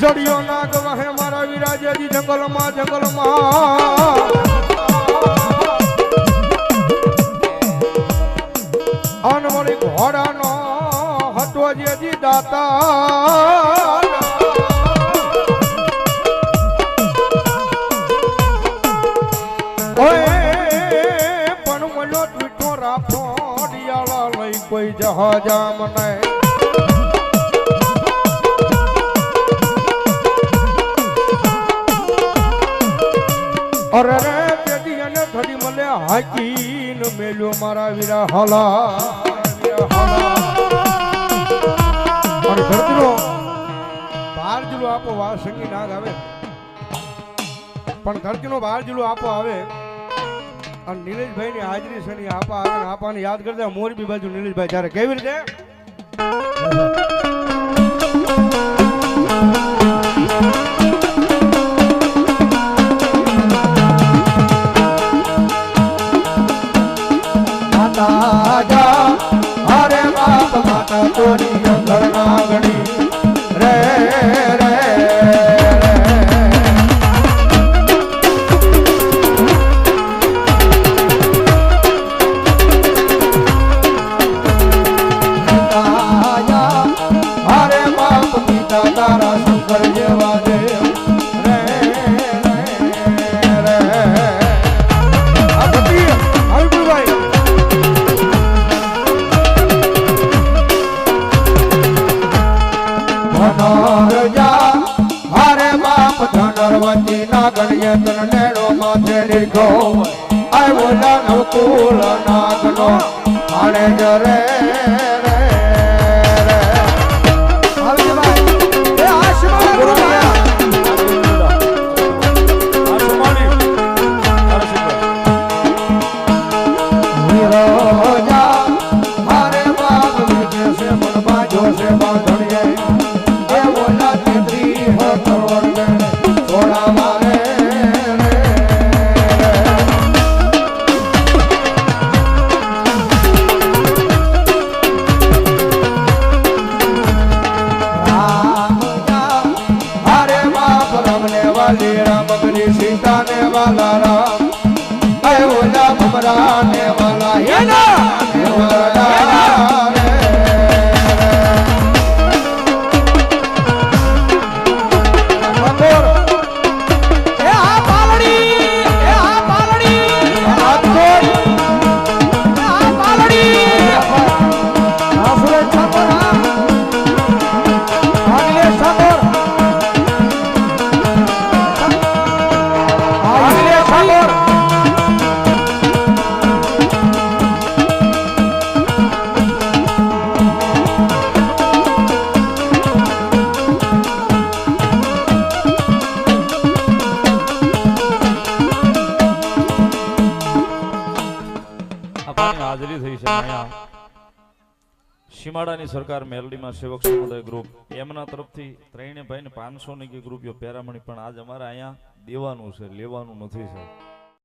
જડિયો નાગ વહે મારા વિરાજજી જંગલમાં જંગલમાં. અનવળી ઘોડાનો હતો જેજી દાતા પણ મળ્યો ટ્વીટો રાખો ડિયાળા લઈ કોઈ જહાજા મને અરે રે, પેટી અને થડી મને હાકીન મેલ્યો મારા વીરા હલા. અને ધરતીનો બાર જુલો આપો વા સંગી નાગ આવે. પણ ધરતીનો બાર જુલો આપો આવે. અને નીલેશભાઈ ની હાજરી છે ની આપા આવે આપાને યાદ કરતા મોરબી બાજુ નીલેશભાઈ જ્યારે કેવી રીતે? બાપ ધનરવતી ના ગણ્યતર નેડો માથે લીધો આવ્યો કુલ નાગનો. હાડે જરે રે રે આવજે ભાઈ. એ આશીર્વાદ બોલ્યા વાલા રામ હે ઓલા ભમરા ને વાલા. આપણી હાજરી થઈ છે. અહીંયા સીમાડાની સરકાર મેલડીમાં સેવક સમુદાય ગ્રુપ એમના તરફથી ત્રણે ભાઈને પાંચસો ની કે રૂપિયો પેરામણી. પણ આજ અમારે અહીંયા દેવાનું છે, લેવાનું નથી, સાહેબ.